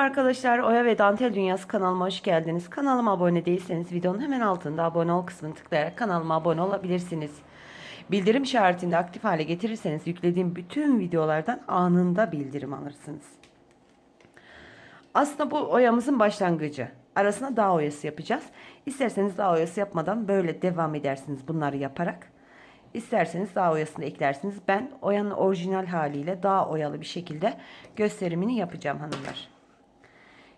arkadaşlar, Oya ve Dantel Dünyası kanalıma hoş geldiniz. Kanalıma abone değilseniz videonun hemen altında abone ol kısmını tıklayarak kanalıma abone olabilirsiniz. Bildirim işaretini de aktif hale getirirseniz yüklediğim bütün videolardan anında bildirim alırsınız. Aslında bu oyamızın başlangıcı. Arasına dağ oyası yapacağız. İsterseniz dağ oyası yapmadan böyle devam edersiniz bunları yaparak. İsterseniz dağ oyasını eklersiniz. Ben oyanın orijinal haliyle dağ oyalı bir şekilde gösterimini yapacağım hanımlar.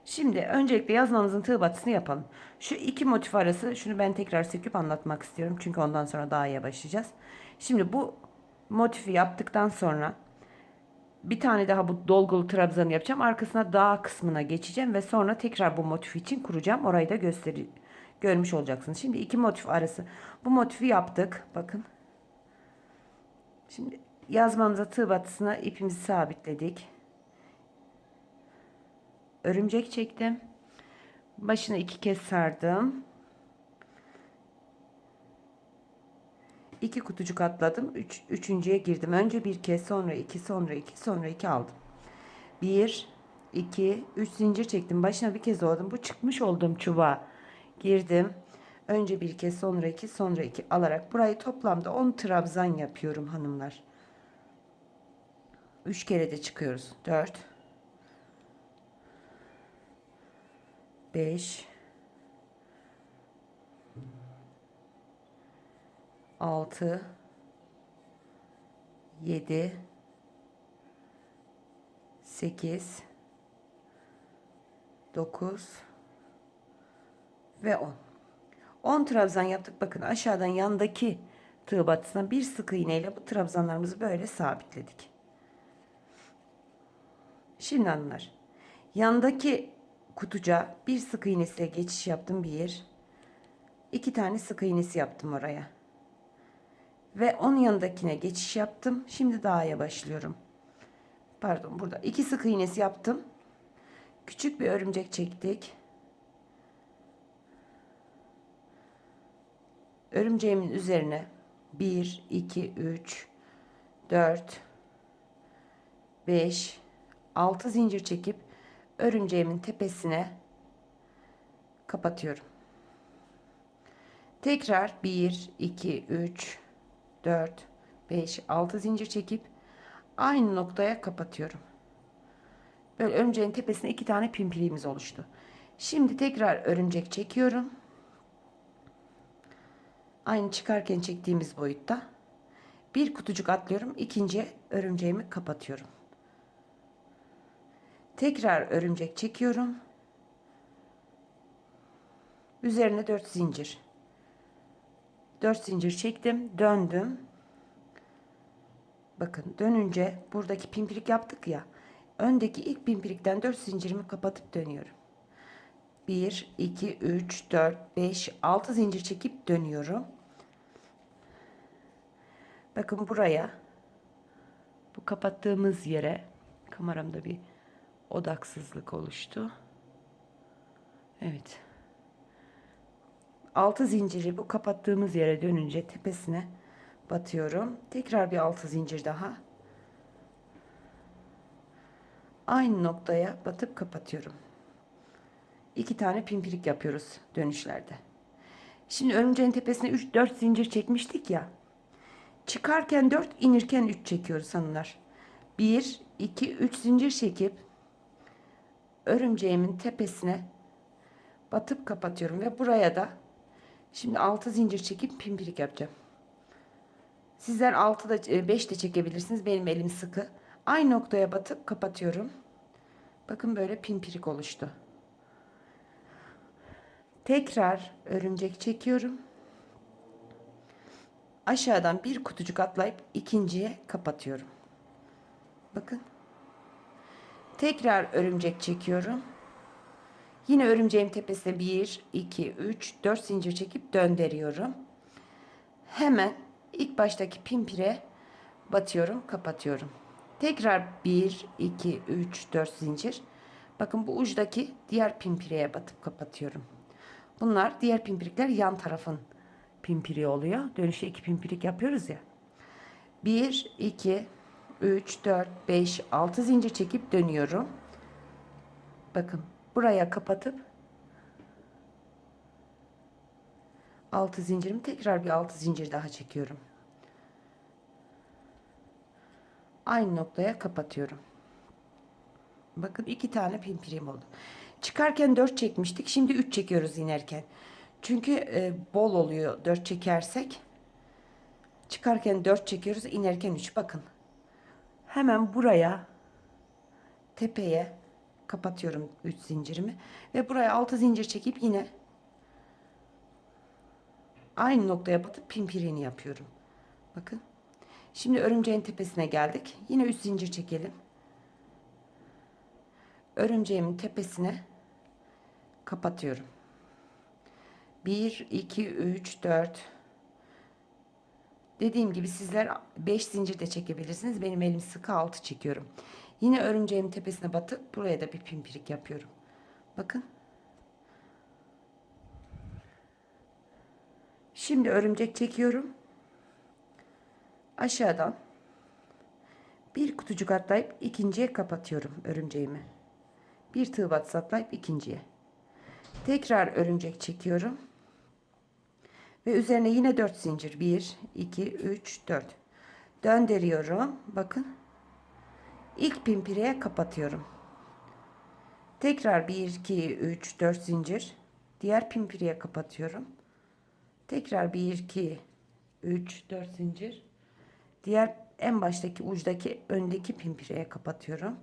Şimdi öncelikle yazmamızın tığ batısını yapalım. Şu iki motif arası şunu ben tekrar söküp anlatmak istiyorum. Çünkü ondan sonra dağya başlayacağız. Şimdi bu motifi yaptıktan sonra bir tane daha bu dolgulu trabzanı yapacağım. Arkasına dağ kısmına geçeceğim ve sonra tekrar bu motif için kuracağım. Orayı da gösteri görmüş olacaksınız. Şimdi iki motif arası. Bu motifi yaptık. Bakın. Şimdi yazmamıza tığ batısına ipimizi sabitledik. Örümcek çektim. Başına iki kez sardım. İki kutucuk atladım. Üç, üçüncüye girdim. Önce bir kez sonra iki sonra iki sonra iki aldım. Bir, iki, üç zincir çektim. Başına bir kez doladım. Bu çıkmış olduğum çubuğa girdim. Önce bir kez sonra iki sonra iki alarak burayı toplamda 10 trabzan yapıyorum hanımlar. 3 kere de çıkıyoruz. 4 5 6 7 8 9 ve 10 10 trabzan yaptık. Bakın aşağıdan yandaki tığ batısına bir sık iğneyle bu trabzanlarımızı böyle sabitledik. Şimdi hanımlar yandaki kutuca bir sık iğnesiyle geçiş yaptım. Bir, iki tane sık iğnesi yaptım oraya. Ve onun yanındakine geçiş yaptım. Şimdi dağa başlıyorum. Pardon burada iki sık iğnesi yaptım. Küçük bir örümcek çektik. Örümceğimin üzerine 1, 2, 3, 4, 5, 6 zincir çekip örümceğimin tepesine kapatıyorum. Tekrar 1, 2, 3, 4, 5, 6 zincir çekip aynı noktaya kapatıyorum. Böyle örümceğin tepesine iki tane pimpiriğimiz oluştu. Şimdi tekrar örümcek çekiyorum. Aynı çıkarken çektiğimiz boyutta. Bir kutucuk atlıyorum. ikinci örümceğimi kapatıyorum. Tekrar örümcek çekiyorum. Üzerine 4 zincir. 4 zincir çektim. Döndüm. Bakın dönünce buradaki pimpirik yaptık ya. Öndeki ilk pimpirikten 4 zincirimi kapatıp dönüyorum. 1, 2, 3, 4, 5, 6 zincir çekip dönüyorum. Bakın buraya bu kapattığımız yere kameramda bir odaksızlık oluştu. Evet. 6 zinciri bu kapattığımız yere dönünce tepesine batıyorum. Tekrar bir 6 zincir daha. Aynı noktaya batıp kapatıyorum. İki tane pimpirik yapıyoruz dönüşlerde. Şimdi örümceğin tepesine 3-4 zincir çekmiştik ya. Çıkarken 4 inirken 3 çekiyoruz hanımlar. 1, 2, 3 zincir çekip örümceğimin tepesine batıp kapatıyorum. Ve buraya da şimdi 6 zincir çekip pimpirik yapacağım. Sizler 6 da 5 de çekebilirsiniz. Benim elim sıkı. Aynı noktaya batıp kapatıyorum. Bakın böyle pimpirik oluştu. Tekrar örümcek çekiyorum. Aşağıdan bir kutucuk atlayıp ikinciye kapatıyorum. Bakın. Tekrar örümcek çekiyorum. Yine örümceğin tepesine 1, 2, 3, 4 zincir çekip döndürüyorum. Hemen ilk baştaki pimpire batıyorum, kapatıyorum. Tekrar 1, 2, 3, 4 zincir. Bakın bu ucdaki diğer pimpireye batıp kapatıyorum. Bunlar diğer pimpirikler yan tarafın pimpiri oluyor. Dönüşte iki pimpirik yapıyoruz ya. 1, 2, 3, 4, 5, 6 zincir çekip dönüyorum. Bakın buraya kapatıp altı zincirimi tekrar bir altı zincir daha çekiyorum. Aynı noktaya kapatıyorum. Bakın iki tane pimpirim oldu. Çıkarken 4 çekmiştik. Şimdi 3 çekiyoruz inerken. Çünkü e, bol oluyor 4 çekersek. Çıkarken 4 çekiyoruz. inerken 3. Bakın. Hemen buraya tepeye kapatıyorum 3 zincirimi. Ve buraya 6 zincir çekip yine aynı noktaya batıp pimpirini yapıyorum. Bakın. Şimdi örümceğin tepesine geldik. Yine 3 zincir çekelim örümceğimin tepesine kapatıyorum. 1 2 3 4 Dediğim gibi sizler 5 zincir de çekebilirsiniz. Benim elim sıkı 6 çekiyorum. Yine örümceğimin tepesine batıp buraya da bir pimpirik yapıyorum. Bakın. Şimdi örümcek çekiyorum. Aşağıdan bir kutucuk atlayıp ikinciye kapatıyorum örümceğimi. Bir tığ batı atlayıp ikinciye. Tekrar örümcek çekiyorum. Ve üzerine yine 4 zincir. 1, 2, 3, 4. Döndürüyorum. Bakın. İlk pimpireye kapatıyorum. Tekrar 1, 2, 3, 4 zincir. Diğer pimpireye kapatıyorum. Tekrar 1, 2, 3, 4 zincir. Diğer en baştaki uçtaki öndeki pimpireye kapatıyorum.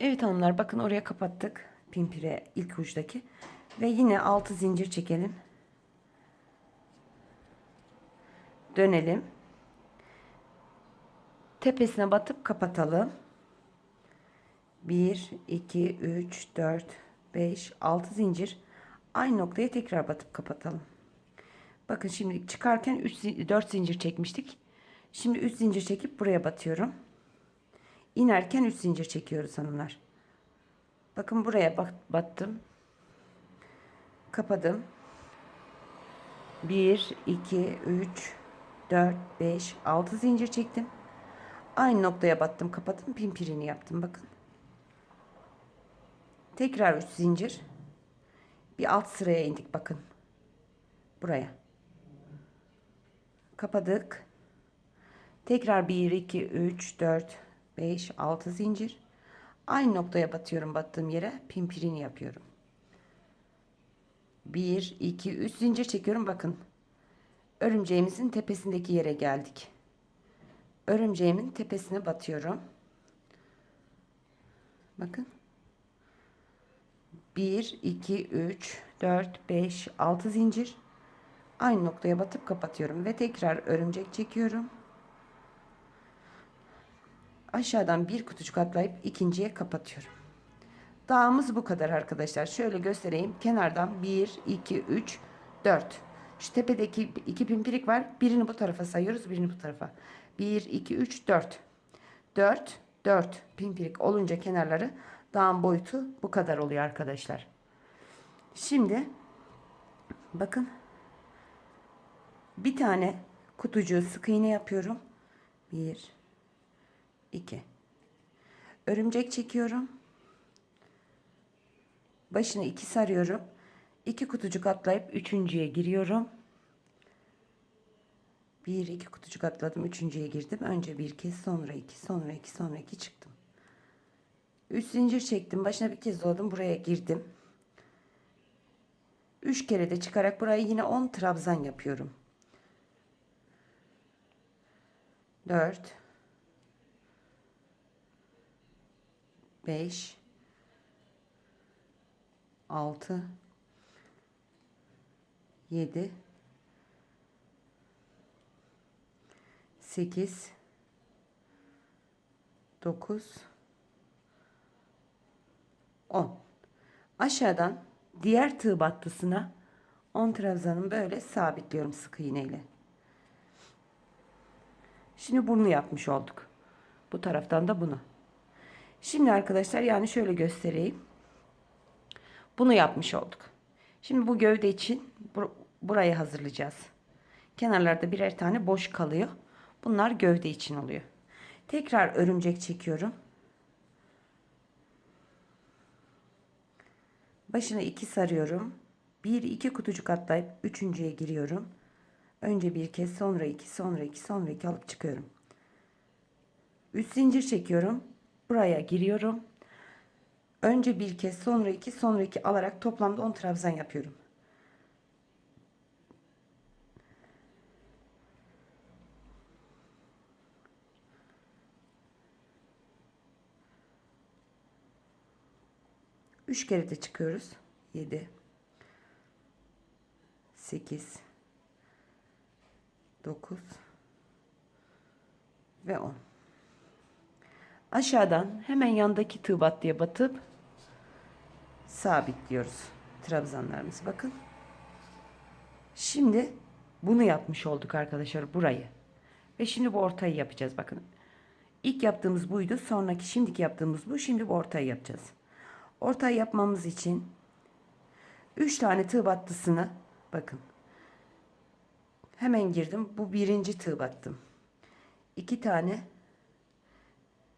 Evet hanımlar bakın oraya kapattık. Pimpire ilk uçtaki. Ve yine 6 zincir çekelim. Dönelim. Tepesine batıp kapatalım. 1, 2, 3, 4, 5, 6 zincir. Aynı noktaya tekrar batıp kapatalım. Bakın şimdi çıkarken 3, 4 zincir çekmiştik. Şimdi 3 zincir çekip buraya batıyorum. İnerken 3 zincir çekiyoruz hanımlar. Bakın buraya bak battım. Kapadım. 1 2 3 4 5 6 zincir çektim. Aynı noktaya battım, kapattım, pimpirini yaptım bakın. Tekrar 3 zincir. Bir alt sıraya indik bakın. Buraya. Kapadık. Tekrar 1 2 3 4 5 6 zincir. Aynı noktaya batıyorum battığım yere pimpirini yapıyorum. 1 2 3 zincir çekiyorum bakın. Örümceğimizin tepesindeki yere geldik. Örümceğimin tepesine batıyorum. Bakın. 1 2 3 4 5 6 zincir. Aynı noktaya batıp kapatıyorum ve tekrar örümcek çekiyorum aşağıdan bir kutucuk atlayıp ikinciye kapatıyorum. Dağımız bu kadar arkadaşlar. Şöyle göstereyim. Kenardan 1, 2, 3, 4. Şu tepedeki iki pimpirik var. Birini bu tarafa sayıyoruz. Birini bu tarafa. 1, 2, 3, 4. 4, 4 pimpirik olunca kenarları dağın boyutu bu kadar oluyor arkadaşlar. Şimdi bakın bir tane kutucuğu sık iğne yapıyorum. 1 2 örümcek çekiyorum başına 2 sarıyorum. 2 kutucuk atlayıp üçüncüye giriyorum. 1 2 kutucuk atladım üçüncüye girdim. Önce bir kez sonra iki sonra iki sonra iki çıktım. 3 zincir çektim başına bir kez doladım buraya girdim. 3 kere de çıkarak burayı yine 10 trabzan yapıyorum. 4 5 6 7 8 9 10 aşağıdan diğer tığ battısına 10 trabzanımı böyle sabitliyorum sık iğneyle. Şimdi bunu yapmış olduk. Bu taraftan da bunu. Şimdi arkadaşlar yani şöyle göstereyim. Bunu yapmış olduk. Şimdi bu gövde için bur burayı hazırlayacağız. Kenarlarda birer tane boş kalıyor. Bunlar gövde için oluyor. Tekrar örümcek çekiyorum. Başına iki sarıyorum. Bir iki kutucuk atlayıp üçüncüye giriyorum. Önce bir kez sonra iki sonra iki sonra iki alıp çıkıyorum. Üç zincir çekiyorum. Buraya giriyorum. Önce bir kez sonra iki sonra iki alarak toplamda 10 trabzan yapıyorum. Üç kere de çıkıyoruz. 7 8 9 ve 10. Aşağıdan hemen yandaki tığ battıya batıp sabitliyoruz trabzanlarımızı. Bakın. Şimdi bunu yapmış olduk arkadaşlar burayı. Ve şimdi bu ortayı yapacağız. Bakın. İlk yaptığımız buydu. Sonraki şimdiki yaptığımız bu. Şimdi bu ortayı yapacağız. Ortayı yapmamız için 3 tane tığ battısını bakın. Hemen girdim. Bu birinci tığ battım. 2 tane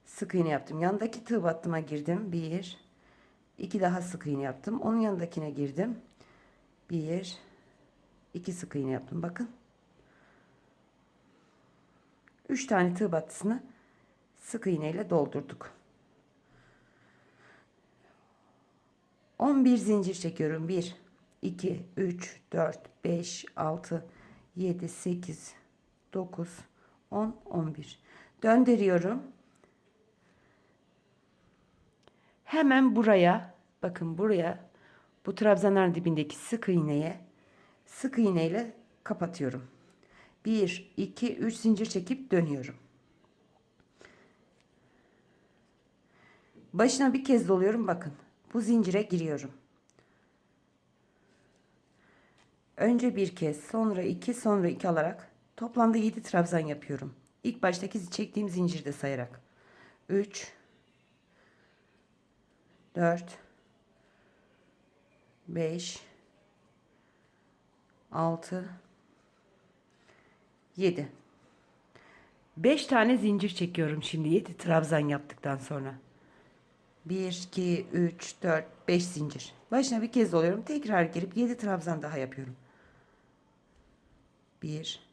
sık iğne yaptım. Yandaki tığ battıma girdim. 1 2 daha sık iğne yaptım. Onun yanındakine girdim. 1 2 sık iğne yaptım. Bakın. 3 tane tığ battısını sık iğne ile doldurduk. 11 zincir çekiyorum. 1 2 3 4 5 6 7 8 9 10 11 döndürüyorum. Hemen buraya bakın buraya bu trabzanların dibindeki sık iğneye sık iğneyle kapatıyorum. 1 2 3 zincir çekip dönüyorum. Başına bir kez doluyorum bakın. Bu zincire giriyorum. Önce bir kez, sonra iki, sonra iki alarak toplamda 7 trabzan yapıyorum. İlk baştaki çektiğim zincirde sayarak. 3 4 5 6 7 5 tane zincir çekiyorum şimdi 7 trabzan yaptıktan sonra. 1, 2, 3, 4, 5 zincir. Başına bir kez doluyorum. Tekrar girip 7 trabzan daha yapıyorum. 1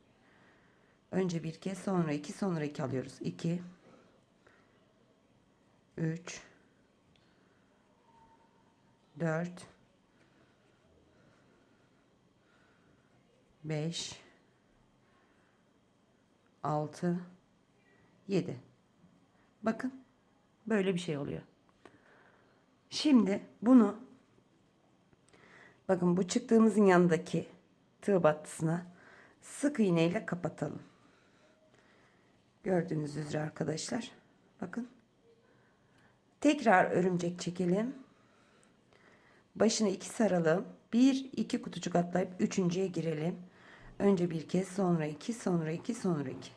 Önce bir kez sonra 2 sonra 2 alıyoruz. 2 3 4 5 6 7 Bakın böyle bir şey oluyor. Şimdi bunu bakın bu çıktığımızın yanındaki tığ battısına sık iğne ile kapatalım. Gördüğünüz üzere arkadaşlar. Bakın. Tekrar örümcek çekelim. Başına iki saralım. Bir iki kutucuk atlayıp üçüncüye girelim. Önce bir kez sonra iki sonra iki sonra iki.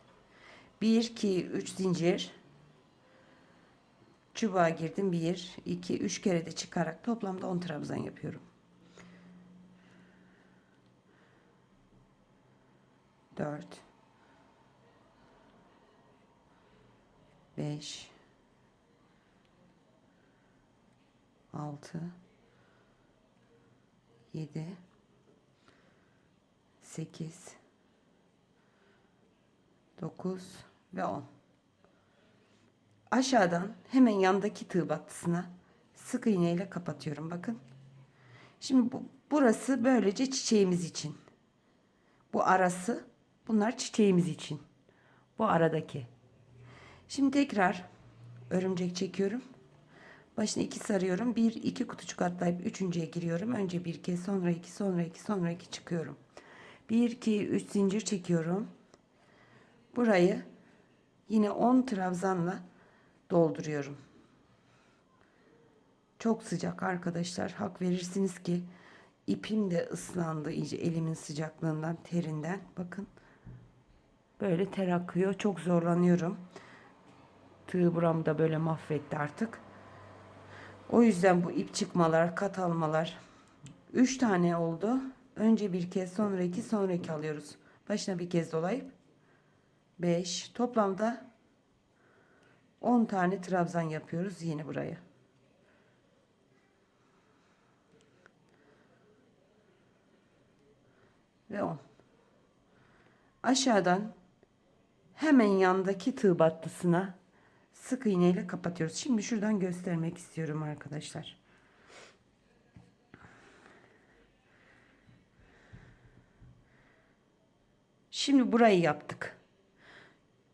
Bir iki üç zincir. Çubuğa girdim. 1, 2, 3 kere de çıkarak toplamda 10 trabzan yapıyorum. 4 5 6 7 8 9 ve 10 aşağıdan hemen yandaki tığ battısına sık iğne ile kapatıyorum bakın. Şimdi bu, burası böylece çiçeğimiz için. Bu arası bunlar çiçeğimiz için. Bu aradaki. Şimdi tekrar örümcek çekiyorum. Başına iki sarıyorum. Bir iki kutucuk atlayıp üçüncüye giriyorum. Önce bir kez sonra iki sonra iki sonra iki çıkıyorum. Bir iki üç zincir çekiyorum. Burayı yine 10 trabzanla dolduruyorum. Çok sıcak arkadaşlar. Hak verirsiniz ki ipim de ıslandı iyice elimin sıcaklığından, terinden. Bakın. Böyle ter akıyor. Çok zorlanıyorum. Tığ buramı da böyle mahvetti artık. O yüzden bu ip çıkmalar, kat almalar 3 tane oldu. Önce bir kez, sonra iki, sonra iki alıyoruz. Başına bir kez dolayıp 5. Toplamda 10 tane trabzan yapıyoruz yine buraya. Ve 10. Aşağıdan hemen yandaki tığ battısına sık iğne ile kapatıyoruz. Şimdi şuradan göstermek istiyorum arkadaşlar. Şimdi burayı yaptık.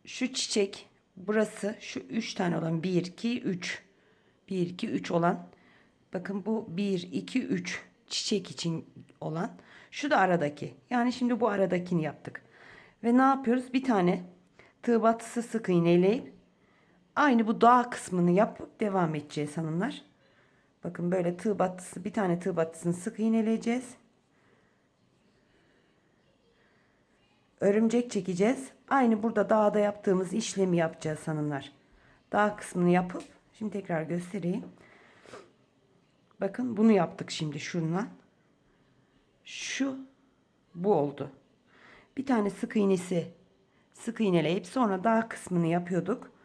Şu çiçek burası şu 3 tane olan 1 2 3 1 2 3 olan bakın bu 1 2 3 çiçek için olan şu da aradaki. Yani şimdi bu aradakini yaptık. Ve ne yapıyoruz? Bir tane tığ battısı sık iğneleyip aynı bu dağ kısmını yapıp devam edeceğiz hanımlar. Bakın böyle tığ battısı bir tane tığ battısını sık iğneleyeceğiz. Örümcek çekeceğiz. Aynı burada dağda yaptığımız işlemi yapacağız hanımlar. Dağ kısmını yapıp şimdi tekrar göstereyim. Bakın bunu yaptık şimdi şundan. Şu bu oldu. Bir tane sık iğnesi sık iğneleyip sonra dağ kısmını yapıyorduk.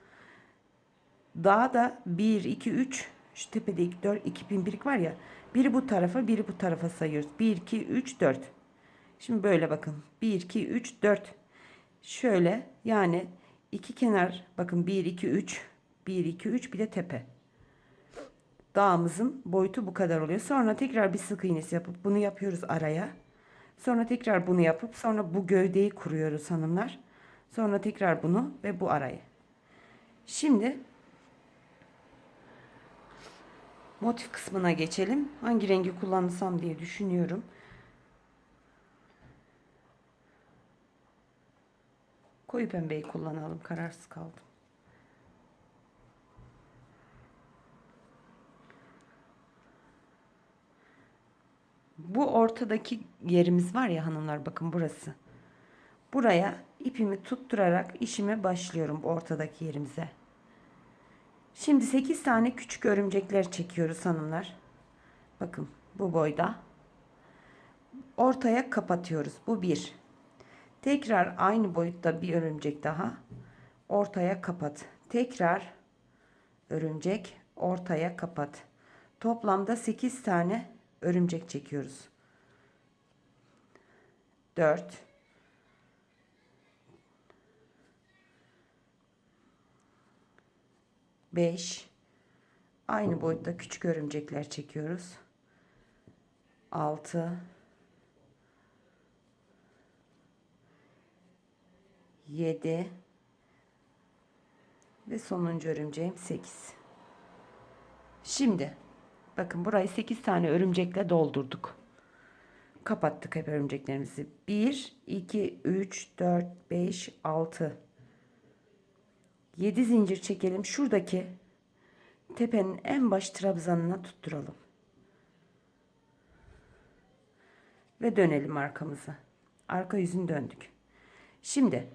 Dağda 1 2 3 şu tepede 2 4 2000 birik var ya. Biri bu tarafa, biri bu tarafa sayıyoruz. 1 2 3 4. Şimdi böyle bakın. 1 2 3 4. Şöyle yani iki kenar bakın 1 2 3 1 2 3 bir de tepe. Dağımızın boyutu bu kadar oluyor. Sonra tekrar bir sık iğnesi yapıp bunu yapıyoruz araya. Sonra tekrar bunu yapıp sonra bu gövdeyi kuruyoruz hanımlar. Sonra tekrar bunu ve bu arayı. Şimdi motif kısmına geçelim. Hangi rengi kullansam diye düşünüyorum. Koyu pembeyi kullanalım. Kararsız kaldım. Bu ortadaki yerimiz var ya hanımlar bakın burası. Buraya ipimi tutturarak işime başlıyorum ortadaki yerimize. Şimdi 8 tane küçük örümcekler çekiyoruz hanımlar. Bakın bu boyda. Ortaya kapatıyoruz. Bu bir. Tekrar aynı boyutta bir örümcek daha. Ortaya kapat. Tekrar örümcek ortaya kapat. Toplamda 8 tane örümcek çekiyoruz. 4 5 aynı boyutta küçük örümcekler çekiyoruz. 6 7 ve sonuncu örümceğim 8. Şimdi bakın burayı 8 tane örümcekle doldurduk. Kapattık hep örümceklerimizi. 1 2 3 4 5 6 7 zincir çekelim. Şuradaki tepenin en baş trabzanına tutturalım. Ve dönelim arkamıza. Arka yüzünü döndük. Şimdi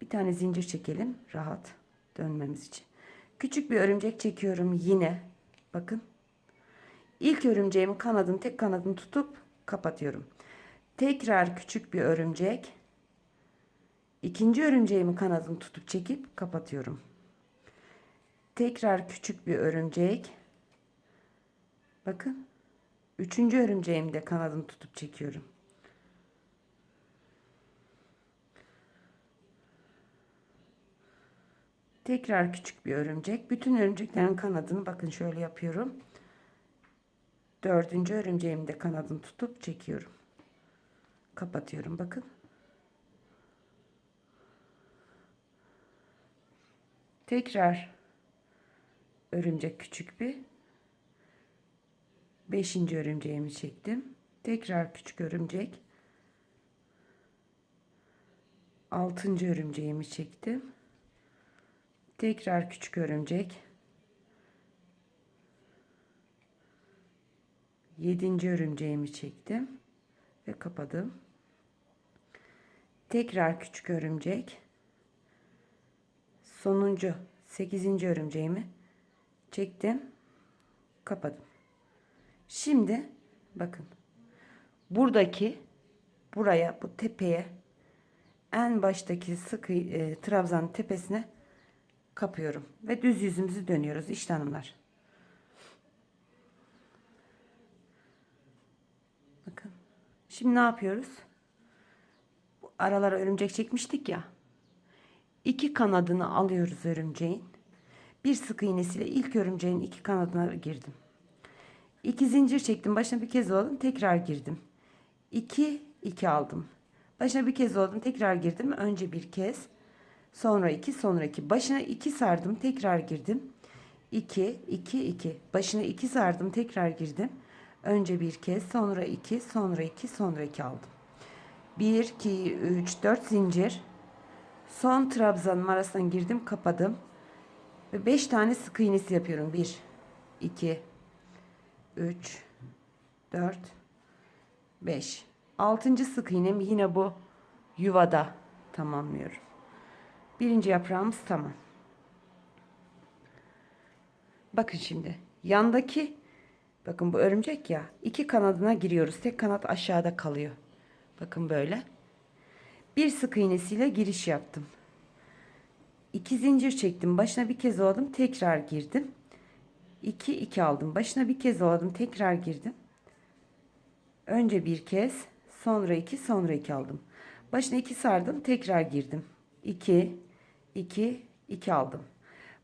bir tane zincir çekelim rahat dönmemiz için. Küçük bir örümcek çekiyorum yine. Bakın. İlk örümceğimin kanadını tek kanadını tutup kapatıyorum. Tekrar küçük bir örümcek. İkinci örümceğimin kanadını tutup çekip kapatıyorum. Tekrar küçük bir örümcek. Bakın. Üçüncü örümceğimi de kanadını tutup çekiyorum. Tekrar küçük bir örümcek. Bütün örümceklerin kanadını bakın şöyle yapıyorum. Dördüncü örümceğimi de kanadını tutup çekiyorum. Kapatıyorum bakın. Tekrar örümcek küçük bir. Beşinci örümceğimi çektim. Tekrar küçük örümcek. Altıncı örümceğimi çektim. Tekrar küçük örümcek. Yedinci örümceğimi çektim ve kapadım. Tekrar küçük örümcek. Sonuncu sekizinci örümceğimi çektim, kapadım. Şimdi bakın buradaki buraya bu tepeye en baştaki sık e, trabzanın tepesine kapıyorum ve düz yüzümüzü dönüyoruz işte hanımlar. Bakın. Şimdi ne yapıyoruz? Bu aralara örümcek çekmiştik ya. İki kanadını alıyoruz örümceğin. Bir sık iğnesiyle ilk örümceğin iki kanadına girdim. İki zincir çektim. Başına bir kez doladım. Tekrar girdim. İki, iki aldım. Başına bir kez doladım. Tekrar girdim. Önce bir kez. Sonra iki, sonra iki. Başına iki sardım. Tekrar girdim. İki, iki, iki. Başına iki sardım. Tekrar girdim. Önce bir kez. Sonra iki, sonra iki, sonra iki aldım. Bir, iki, üç, dört zincir. Son trabzanın arasından girdim. Kapadım. Ve 5 tane sık iğnesi yapıyorum. 1, 2, 3, 4, 5. 6. sık iğnemi yine bu yuvada tamamlıyorum. Birinci yaprağımız tamam. Bakın şimdi yandaki bakın bu örümcek ya iki kanadına giriyoruz. Tek kanat aşağıda kalıyor. Bakın böyle. Bir sık iğnesiyle giriş yaptım. İki zincir çektim. Başına bir kez doladım. Tekrar girdim. 2 2 aldım. Başına bir kez doladım. Tekrar girdim. Önce bir kez, sonra iki, sonra iki aldım. Başına iki sardım. Tekrar girdim. 2 2 2 aldım.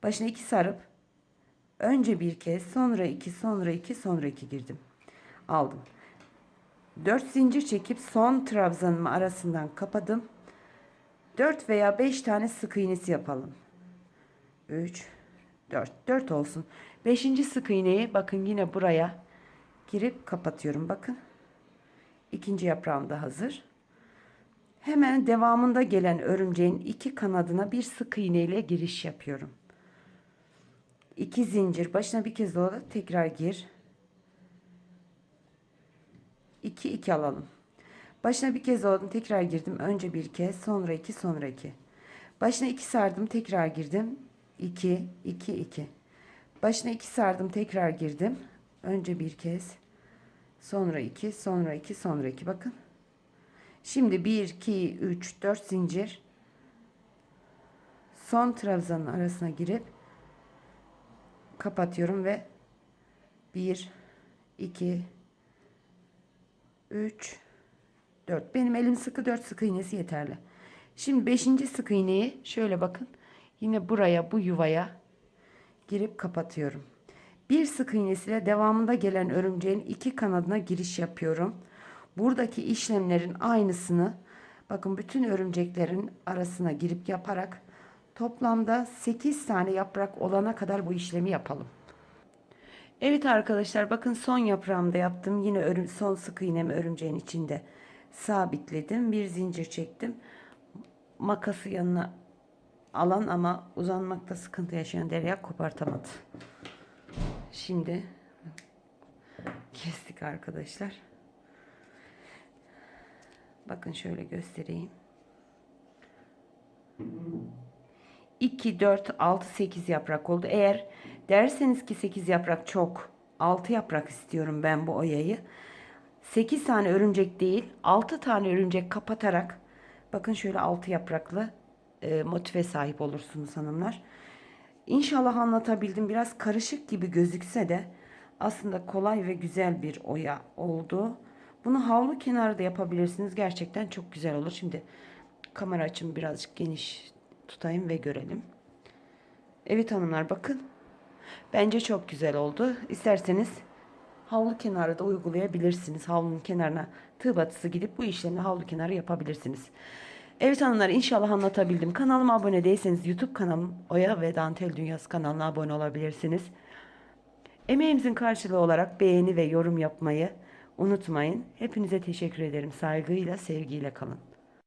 Başına iki sarıp önce bir kez, sonra iki, sonra iki, sonra iki girdim. Aldım. 4 zincir çekip son trabzanımı arasından kapadım. 4 veya 5 tane sık iğnesi yapalım. 3 4 4 olsun. 5. sık iğneyi bakın yine buraya girip kapatıyorum. Bakın. İkinci yaprağım da hazır. Hemen devamında gelen örümceğin iki kanadına bir sık iğne ile giriş yapıyorum. 2 zincir başına bir kez dola tekrar gir. 2 2 alalım. Başına bir kez doladım tekrar girdim. Önce bir kez sonra iki sonra iki. Başına iki sardım tekrar girdim. 2 2 2. Başına iki sardım tekrar girdim. Önce bir kez sonra iki sonra iki sonra iki bakın. Şimdi 1 2 3 4 zincir son trabzanın arasına girip kapatıyorum ve 1 2 3 4. Benim elim sıkı 4 sık iğnesi yeterli. Şimdi 5. sık iğneyi şöyle bakın. Yine buraya bu yuvaya girip kapatıyorum. Bir sık iğnesiyle devamında gelen örümceğin iki kanadına giriş yapıyorum. Buradaki işlemlerin aynısını bakın bütün örümceklerin arasına girip yaparak toplamda 8 tane yaprak olana kadar bu işlemi yapalım. Evet arkadaşlar bakın son yaprağımda yaptım. Yine örüm, son sık iğnemi örümceğin içinde sabitledim. Bir zincir çektim. Makası yanına alan ama uzanmakta sıkıntı yaşayan Derya kopartamadı. Şimdi kestik arkadaşlar. Bakın şöyle göstereyim. 2, 4, 6, 8 yaprak oldu. Eğer derseniz ki 8 yaprak çok, 6 yaprak istiyorum ben bu oyayı. 8 tane örümcek değil 6 tane örümcek kapatarak bakın şöyle 6 yapraklı e, motive sahip olursunuz hanımlar. İnşallah anlatabildim. Biraz karışık gibi gözükse de aslında kolay ve güzel bir oya oldu. Bunu havlu kenarı da yapabilirsiniz. Gerçekten çok güzel olur. Şimdi kamera açımı birazcık geniş tutayım ve görelim. Evet hanımlar bakın. Bence çok güzel oldu. İsterseniz havlu kenarı da uygulayabilirsiniz. Havlunun kenarına tığ batısı gidip bu işlemi havlu kenarı yapabilirsiniz. Evet hanımlar inşallah anlatabildim. Kanalıma abone değilseniz YouTube kanalım Oya ve Dantel Dünyası kanalına abone olabilirsiniz. Emeğimizin karşılığı olarak beğeni ve yorum yapmayı unutmayın. Hepinize teşekkür ederim. Saygıyla, sevgiyle kalın.